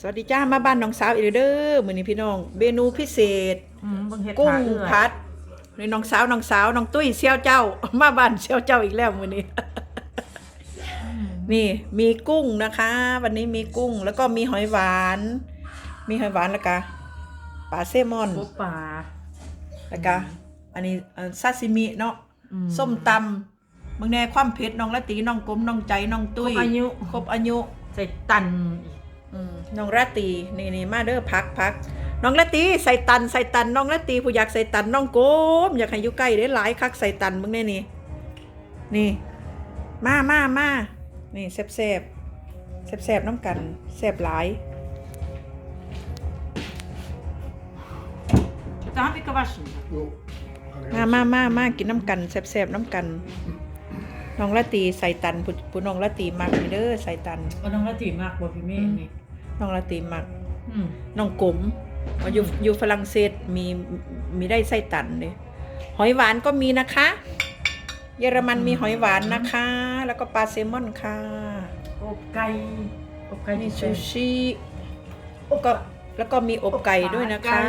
สวัสดีจ้ามาบ้านน้องสาวอีกเด้อมื้อนี้พี่น้องเมนูพิเศษอืมเบิ่งเฮ็ดกุ้งขาเอื้อยพัดนี่น้องสาวน้องสาวน้องตุ้ยเซี่ยวเจ้า มาบ้านเซี่ยวเจ้าอีกแล้วมื้อนี้นี่มีกุ้งนะคะ วันนี้มีกุ้งแล้วก็มีหอยหวาน มีหอยหวานแล้วก็ปลาเซลมอนปูปลาแล้วก็อันนี้เอ่อซาซิมิเนาะอืมส้มตำบางแน่ความเผ็ดน้องละตีน้องกลมน้องใจน้องตุ้ยครบอายุครบอายุใส่ตันอีกอืม น้องละตีนี่นี่มาเด้อพักพักน้องละตีใส่ตันใส่ตันน้องละตีผู้อยากใส่ตันน้องโกมอยากให้อยู่ใกล้ได้หลายคักใส่ตันมึงแน่นี่นี่ มามามานี่แซ่บแซ่บแซ่บแซ่บน้ำกันแซ่บหลายจะให้ไปกระบะชิม Jo. มามามามากินน้ำกันแซ่บๆน้ำกันน้องละตีใส่ตันผู้ผู้น้องละตีมักนี่เด้อใส่ตันก็น้องละตีมากกว่าพี่เมฆนี่ น้องละตีมักอืมน้องกลมอยู่อยู่ฝรั่งเศสมีมีได้ไส้ตันเลยหอยหวานก็มีนะคะ เยอรมันมีหอยหวานนะคะ แล้วก็ปลาแซลมอนค่ะอบไก่อบไก่มีนี่ซูชิก็แล้วก็มีอบไก่ด้วยนะคะ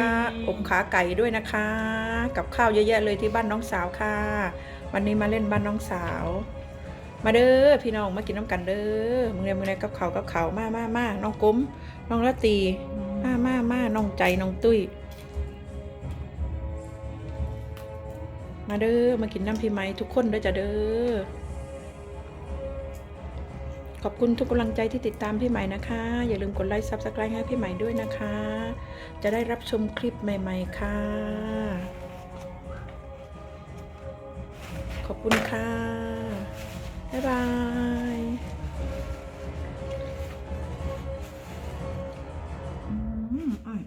อบขาไก่ด้วยนะคะ กับข้าวเยอะแยะเลยที่บ้านน้องสาวค่ะ วันนี้มาเล่นบ้านน้องสาว มาเด้อพี่น้องมากินน้ำกันเด้อมึงเรียมึงเรียกับเขากับเขามามามาน้องกุ้มน้องละตีมามามาน้องใจน้องตุ้ย มาเด้อมากินน้ำพี่ไม้ทุกคนเด้อจ้ะเด้อขอบคุณทุกกำลังใจที่ติดตามพี่ใหม่นะคะ อย่าลืมกดไลค์ซับสไครต์ให้พี่ใหม่ด้วยนะคะ จะได้รับชมคลิปใหม่ ๆ ค่ะ ขอบคุณค่ะ บายบาย